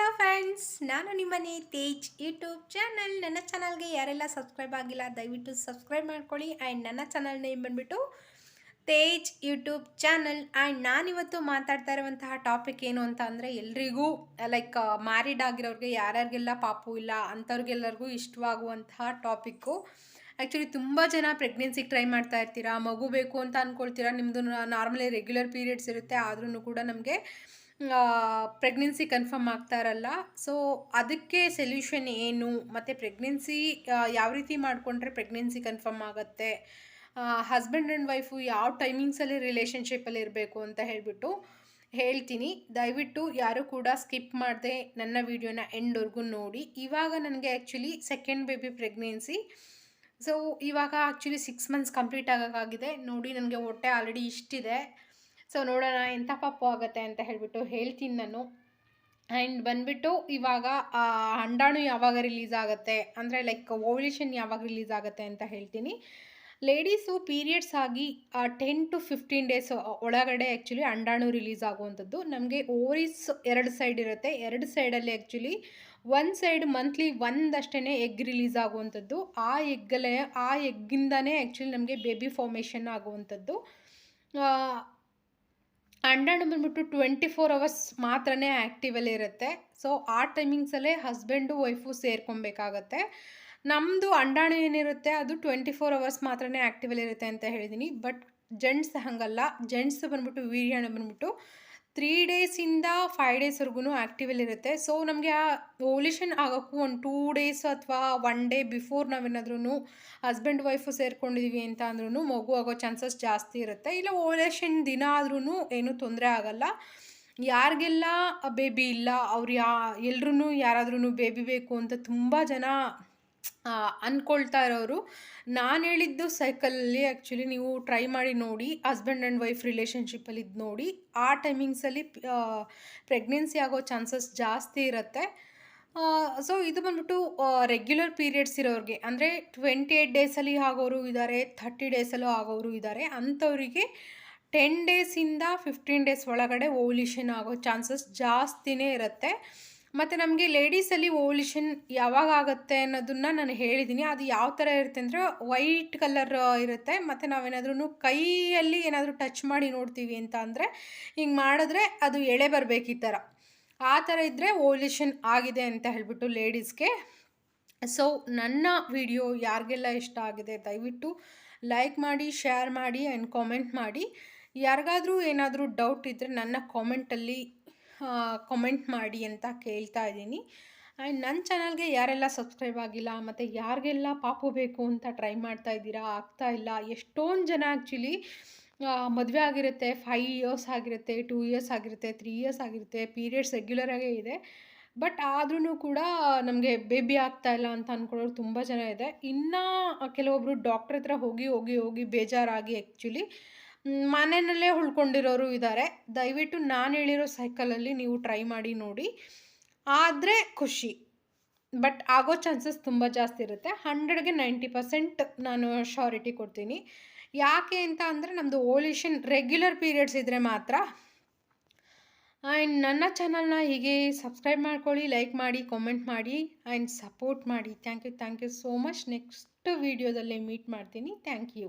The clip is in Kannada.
ಹಲೋ ಫ್ರೆಂಡ್ಸ್ ನಾನು ನಿಮ್ಮನೆ ತೇಜ್ ಯೂಟ್ಯೂಬ್ ಚಾನಲ್ ನನ್ನ ಚಾನಲ್ಗೆ ಯಾರೆಲ್ಲ ಸಬ್ಸ್ಕ್ರೈಬ್ ಆಗಿಲ್ಲ, ದಯವಿಟ್ಟು ಸಬ್ಸ್ಕ್ರೈಬ್ ಮಾಡ್ಕೊಳ್ಳಿ. ಆ್ಯಂಡ್ ನನ್ನ ಚಾನಲ್ ನೇಮ್ ಬಂದುಬಿಟ್ಟು? ತೇಜ್ ಯೂಟ್ಯೂಬ್ ಚಾನಲ್ ಆ್ಯಂಡ್ ನಾನಿವತ್ತು ಮಾತಾಡ್ತಾ ಇರುವಂತಹ ಟಾಪಿಕ್ ಏನು ಅಂತ ಅಂದರೆ ಎಲ್ರಿಗೂ ಲೈಕ್ ಮ್ಯಾರಿಡ್ ಆಗಿರೋರಿಗೆ, ಯಾರ್ಯಾರಿಗೆಲ್ಲ ಪಾಪು ಇಲ್ಲ ಅಂಥವ್ರಿಗೆಲ್ಲರಿಗೂ ಇಷ್ಟವಾಗುವಂತಹ ಟಾಪಿಕ್ಕು ಆ್ಯಕ್ಚುಲಿ ತುಂಬ ಜನ ಪ್ರೆಗ್ನೆನ್ಸಿಗೆ ಟ್ರೈ ಮಾಡ್ತಾ ಇರ್ತೀರಾ, ಮಗು ಬೇಕು ಅಂತ ಅಂದ್ಕೊಳ್ತೀರಾ ನಿಮ್ಮದು ನಾರ್ಮಲಿ ರೆಗ್ಯುಲರ್ ಪೀರಿಯಡ್ಸ್ ಇರುತ್ತೆ ಆದ್ರೂ ಕೂಡ ನಮಗೆ ಪ್ರೆಗ್ನೆನ್ಸಿ ಕನ್ಫರ್ಮ್ ಆಗ್ತಾ ಇರಲ್ಲ. ಸೊ ಅದಕ್ಕೆ ಸೊಲ್ಯೂಷನ್ ಏನು? ಮತ್ತು ಪ್ರೆಗ್ನೆನ್ಸಿ ಯಾವ ರೀತಿ ಮಾಡಿಕೊಂಡ್ರೆ ಪ್ರೆಗ್ನೆನ್ಸಿ ಕನ್ಫರ್ಮ್ ಆಗುತ್ತೆ? ಹಸ್ಬೆಂಡ್ ಆ್ಯಂಡ್ ವೈಫು ಯಾವ ಟೈಮಿಂಗ್ಸಲ್ಲಿ ರಿಲೇಷನ್ಶಿಪ್ಪಲ್ಲಿ ಇರಬೇಕು ಅಂತ ಹೇಳಿಬಿಟ್ಟು ಹೇಳ್ತೀನಿ. ದಯವಿಟ್ಟು ಯಾರು ಕೂಡ ಸ್ಕಿಪ್ ಮಾಡದೆ ನನ್ನ ವಿಡಿಯೋನ ಎಂಡ್ವರೆಗೂ ನೋಡಿ. ಇವಾಗ ನನಗೆ actually second baby pregnancy so ಇವಾಗ ಆ್ಯಕ್ಚುಲಿ ಸಿಕ್ಸ್ ಮಂತ್ಸ್ ಕಂಪ್ಲೀಟ್ ಆಗೋಕ್ಕಾಗಿದೆ. ನೋಡಿ, ನನಗೆ ಹೊಟ್ಟೆ ಆಲ್ರೆಡಿ ಇಷ್ಟಿದೆ. ಸೊ ನೋಡೋಣ, ಎಂಥ ಪಾಪು ಆಗುತ್ತೆ ಅಂತ ಹೇಳಿಬಿಟ್ಟು ಹೇಳ್ತೀನಿ ನಾನು. ಆ್ಯಂಡ್ ಬಂದುಬಿಟ್ಟು ಇವಾಗ ಅಂಡಾಣು ಯಾವಾಗ ರಿಲೀಸ್ ಆಗುತ್ತೆ? ಅಂದರೆ ಲೈಕ್ ಓವ್ಯುಲೇಷನ್ ಯಾವಾಗ ರಿಲೀಸ್ ಆಗುತ್ತೆ ಅಂತ ಹೇಳ್ತೀನಿ. ಲೇಡೀಸು ಪೀರಿಯಡ್ಸ್ ಆಗಿ ಟೆನ್ ಟು ಫಿಫ್ಟೀನ್ ಡೇಸ್ ಒಳಗಡೆ ಆ್ಯಕ್ಚುಲಿ ಅಂಡಾಣು ರಿಲೀಸ್ ಆಗುವಂಥದ್ದು. ನಮಗೆ ಓವರೀಸ್ ಎರಡು ಸೈಡ್ ಇರುತ್ತೆ. ಎರಡು ಸೈಡಲ್ಲಿ ಆ್ಯಕ್ಚುಲಿ ಒನ್ ಸೈಡ್ ಮಂತ್ಲಿ ಒಂದಷ್ಟೇ ಎಗ್ ರಿಲೀಸ್ ಆಗುವಂಥದ್ದು. ಆ ಎಗ್ಗಲ್ಲೇ ಆ ಎಗ್ಗಿಂದನೇ ಆ್ಯಕ್ಚುಲಿ ನಮಗೆ ಬೇಬಿ ಫಾರ್ಮೇಷನ್ ಆಗುವಂಥದ್ದು. ಅಂಡಾಣು ಬಂದ್ಬಿಟ್ಟು ಟ್ವೆಂಟಿ ಫೋರ್ ಅವರ್ಸ್ ಮಾತ್ರನೇ ಆ್ಯಕ್ಟಿವಲ್ಲಿ ಇರುತ್ತೆ. ಸೊ ಆ ಟೈಮಿಂಗ್ಸಲ್ಲೇ ಹಸ್ಬೆಂಡು ವೈಫು ಸೇರ್ಕೊಬೇಕಾಗತ್ತೆ. ನಮ್ಮದು ಅಂಡಾಣು ಏನಿರುತ್ತೆ, ಅದು ಟ್ವೆಂಟಿ ಫೋರ್ ಅವರ್ಸ್ ಮಾತ್ರನೇ ಆ್ಯಕ್ಟಿವಲ್ಲಿ ಇರುತ್ತೆ ಅಂತ ಹೇಳಿದ್ದೀನಿ ಬಟ್ ಜೆಂಟ್ಸ್ ಹಾಗಲ್ಲ. ಜೆಂಟ್ಸ್ ಬಂದ್ಬಿಟ್ಟು ವೀರ್ಯಾಣು ಬಂದ್ಬಿಟ್ಟು ತ್ರೀ ಡೇಸಿಂದ ಫೈವ್ ಡೇಸ್ವರೆಗೂ ಆ್ಯಕ್ಟಿವಲ್ಲಿ ಇರುತ್ತೆ. ಸೊ ನಮಗೆ ಆ ಓಲ್ಯೂಷನ್ ಆಗೋಕ್ಕೂ ಒಂದು ಟೂ ಡೇಸ್ ಅಥವಾ ಒನ್ ಡೇ ಬಿಫೋರ್ ನಾವೇನಾದ್ರೂ ಹಸ್ಬೆಂಡ್ ವೈಫು ಸೇರ್ಕೊಂಡಿದ್ದೀವಿ ಅಂತ ಅಂದ್ರೂ ಮಗು ಆಗೋ ಚಾನ್ಸಸ್ ಜಾಸ್ತಿ ಇರುತ್ತೆ. ಇಲ್ಲ ಓಲ್ಯೂಷನ್ ದಿನ ಆದ್ರೂ ಏನೂ ತೊಂದರೆ ಆಗಲ್ಲ. ಯಾರಿಗೆಲ್ಲ ಬೇಬಿ ಇಲ್ಲ, ಅವ್ರು ಯಾ ಎಲ್ರೂ ಯಾರಾದ್ರೂ ಬೇಬಿ ಬೇಕು ಅಂತ ತುಂಬ ಜನ ಆ, ಅನ್ಕೊಳ್ತಾ ಇರೋರು. ನಾನು ಹೇಳಿದ್ದು ಸೈಕಲಲ್ಲಿ ಆ್ಯಕ್ಚುಲಿ ನೀವು ಟ್ರೈ ಮಾಡಿ ನೋಡಿ ಹಸ್ಬೆಂಡ್ ಆ್ಯಂಡ್ ವೈಫ್ ರಿಲೇಷನ್ಶಿಪ್ಪಲ್ಲಿ ಇದು ನೋಡಿ. ಆ ಟೈಮಿಂಗ್ಸಲ್ಲಿ ಪ್ರೆಗ್ನೆನ್ಸಿ ಆಗೋ ಚಾನ್ಸಸ್ ಜಾಸ್ತಿ ಇರುತ್ತೆ. ಸೊ ಇದು ಬಂದ್ಬಿಟ್ಟು ರೆಗ್ಯುಲರ್ ಪೀರಿಯಡ್ಸ್ ಇರೋರಿಗೆ. ಅಂದರೆ ಟ್ವೆಂಟಿ ಏಯ್ಟ್ ಡೇಸಲ್ಲಿ ಆಗೋರು ಇದ್ದಾರೆ ಥರ್ಟಿ ಡೇಸಲ್ಲೂ ಆಗೋರು ಇದ್ದಾರೆ ಅಂಥವರಿಗೆ ಟೆನ್ ಡೇಸಿಂದ ಫಿಫ್ಟೀನ್ ಡೇಸ್ ಒಳಗಡೆ ಓವ್ಯುಲೇಷನ್ ಆಗೋ ಚಾನ್ಸಸ್ ಜಾಸ್ತಿನೇ ಇರುತ್ತೆ. ಮತ್ತು ನಮಗೆ ಲೇಡೀಸಲ್ಲಿ ಓವಲ್ಯೂಷನ್ ಯಾವಾಗ ಆಗುತ್ತೆ ಅನ್ನೋದನ್ನ ನಾನು ಹೇಳಿದ್ದೀನಿ ಅದು ಯಾವ ಥರ ಇರುತ್ತೆ ಅಂದರೆ ವೈಟ್ ಕಲರ್ ಇರುತ್ತೆ. ಮತ್ತು ನಾವೇನಾದ್ರೂ ಕೈಯಲ್ಲಿ ಏನಾದರೂ ಟಚ್ ಮಾಡಿ ನೋಡ್ತೀವಿ ಅಂತ ಅಂದರೆ ಹಿಂಗೆ ಮಾಡಿದ್ರೆ ಅದು ಎಳೆ ಬರಬೇಕು ಈ ಥರ. ಆ ಥರ ಇದ್ದರೆ ಓವಲ್ಯೂಷನ್ ಆಗಿದೆ ಅಂತ ಹೇಳಿಬಿಟ್ಟು ಲೇಡೀಸ್ಗೆ. ಸೊ ನನ್ನ ವಿಡಿಯೋ ಯಾರಿಗೆಲ್ಲ ಇಷ್ಟ ಆಗಿದೆ ದಯವಿಟ್ಟು ಲೈಕ್ ಮಾಡಿ, ಶೇರ್ ಮಾಡಿ, ಆ್ಯಂಡ್ ಕಾಮೆಂಟ್ ಮಾಡಿ. ಯಾರಿಗಾದರೂ ಏನಾದರೂ ಡೌಟ್ ಇದ್ದರೆ ನನ್ನ ಕಾಮೆಂಟಲ್ಲಿ ಕಾಮೆಂಟ್ ಮಾಡಿ ಅಂತ ಕೇಳ್ತಾ ಇದ್ದೀನಿ. ಆ್ಯಂಡ್ ನನ್ನ ಚಾನಲ್ಗೆ ಯಾರೆಲ್ಲ ಸಬ್ಸ್ಕ್ರೈಬ್ ಆಗಿಲ್ಲ, ಮತ್ತು ಯಾರಿಗೆಲ್ಲ ಪಾಪು ಬೇಕು ಅಂತ ಟ್ರೈ ಮಾಡ್ತಾ ಇದ್ದೀರಾ, ಆಗ್ತಾ ಇಲ್ಲ, ಎಷ್ಟೊಂದು ಜನ ಆ್ಯಕ್ಚುಲಿ ಮದುವೆ ಆಗಿರುತ್ತೆ ಫೈವ್ ಇಯರ್ಸ್ ಆಗಿರುತ್ತೆ ಟೂ ಇಯರ್ಸ್ ಆಗಿರುತ್ತೆ ತ್ರೀ ಇಯರ್ಸ್ ಆಗಿರುತ್ತೆ ಪೀರಿಯಡ್ಸ್ ರೆಗ್ಯುಲರಾಗೇ ಇದೆ. ಬಟ್ ಆದ್ರೂ ಕೂಡ ನಮಗೆ ಬೇಬಿ ಆಗ್ತಾ ಇಲ್ಲ ಅಂತ ಅಂದ್ಕೊಳ್ಳೋರು ತುಂಬ ಜನ ಇದೆ. ಇನ್ನು ಕೆಲವೊಬ್ಬರು ಡಾಕ್ಟ್ರ್ ಹತ್ರ ಹೋಗಿ ಹೋಗಿ ಹೋಗಿ ಬೇಜಾರಾಗಿ ಆ್ಯಕ್ಚುಲಿ ಮನೆಯಲ್ಲೇ ಉಳ್ಕೊಂಡಿರೋರು ಇದ್ದಾರೆ ದಯವಿಟ್ಟು ನಾನು ಹೇಳಿರೋ ಸೈಕಲಲ್ಲಿ ನೀವು ಟ್ರೈ ಮಾಡಿ ನೋಡಿ. ಆದರೆ ಖುಷಿ. ಬಟ್ ಆಗೋ ಚಾನ್ಸಸ್ ತುಂಬ ಜಾಸ್ತಿ ಇರುತ್ತೆ. ಹಂಡ್ರೆಡ್ಗೆ ನೈಂಟಿ ಪರ್ಸೆಂಟ್ ನಾನು ಶ್ಯೂರಿಟಿ ಕೊಡ್ತೀನಿ. ಯಾಕೆ ಅಂತ ಅಂದರೆ ನಮ್ಮದು ಓಲ್ಯೂಷನ್ ರೆಗ್ಯುಲರ್ ಪೀರಿಯಡ್ಸ್ ಇದ್ದರೆ ಮಾತ್ರ. ಆ್ಯಂಡ್ ನನ್ನ ಚಾನಲ್ನ ಹೀಗೆ ಸಬ್ಸ್ಕ್ರೈಬ್ ಮಾಡ್ಕೊಳ್ಳಿ ಲೈಕ್ ಮಾಡಿ ಕಾಮೆಂಟ್ ಮಾಡಿ ಆ್ಯಂಡ್ ಸಪೋರ್ಟ್ ಮಾಡಿ. Thank you thank you so much next ವೀಡಿಯೋದಲ್ಲಿ ಮೀಟ್ ಮಾಡ್ತೀನಿ. Thank you